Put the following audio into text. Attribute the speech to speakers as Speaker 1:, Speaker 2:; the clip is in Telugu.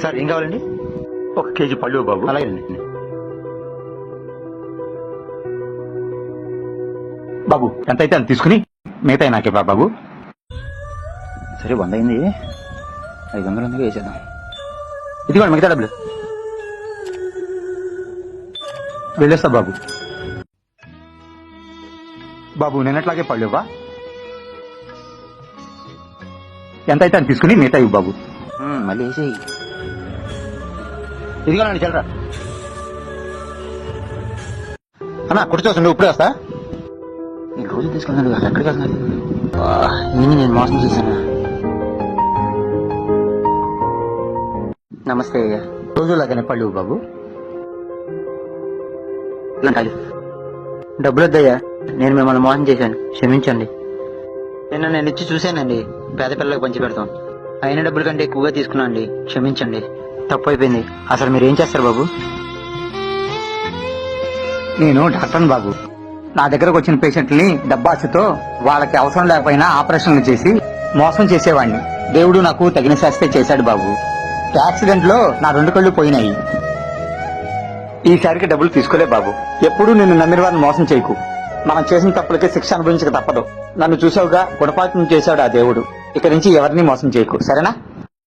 Speaker 1: సార్ ఏం కావాలండి?
Speaker 2: ఒక కేజీ పళ్ళు బాబు.
Speaker 1: అలాగేనండి
Speaker 2: బాబు ఎంత అయితే అంత తీసుకుని మిగతా నాకే బా బాబు.
Speaker 1: సరే వంద అయింది ఐదు వందలు ఉంది వేసేద్దాం?
Speaker 2: ఇదిగోండి మిగతా డబ్బులు. వెళ్ళేస్తా బాబు. బాబు నిన్నట్లాగే పళ్ళు ఇవ్వా? ఎంత అయితే అంత తీసుకుని మిగతా ఇవ్వు బాబు.
Speaker 1: మళ్ళీ వేసేయి. ఇదిగోనండి చల్లరా. అన్న కుర్చోసండి ఇప్పుడే వస్తా. ఈ రోజు తీసుకున్నాడు కదా ఎక్కడికి వెళ్తున్నాడు ఈయన నేను మోసం చేశాను? నమస్తే అయ్యా.
Speaker 2: రోజులాగానే పళ్ళు బాబు.
Speaker 1: ఇలాంటి డబ్బులు వద్దయ్యా నేను మిమ్మల్ని మోసం చేశాను క్షమించండి. నిన్న నేను ఇచ్చి చూశానండి పేద పిల్లలకు పంచి పెడతాం. అయిన డబ్బుల కంటే ఎక్కువగా తీసుకున్నాను అండి క్షమించండి. తప్పు అయిపోయింది అసలు మీరు ఏం చేస్తారు బాబు?
Speaker 2: నేను డాక్టర్ని బాబు. నా దగ్గరకు వచ్చిన పేషెంట్ని డబ్బాసుతో వాళ్ళకి అవసరం లేకపోయినా ఆపరేషన్లు చేసి మోసం చేసేవాడిని దేవుడు నాకు తగిన శాస్త్రే చేశాడు బాబు. యాక్సిడెంట్లో నా రెండు కళ్ళు పోయినాయి. ఈసారికి డబ్బులు తీసుకోలే బాబు. ఎప్పుడూ నిన్ను నమ్మిన వారిని మోసం చేయకు. మనం చేసిన తప్పులకి శిక్ష అనుభవించక తప్పదు. నన్ను చూసావుగా గుణపాఠం చేశాడు ఆ దేవుడు. ఇక నుంచి ఎవరిని మోసం చేయకు. సరేనా?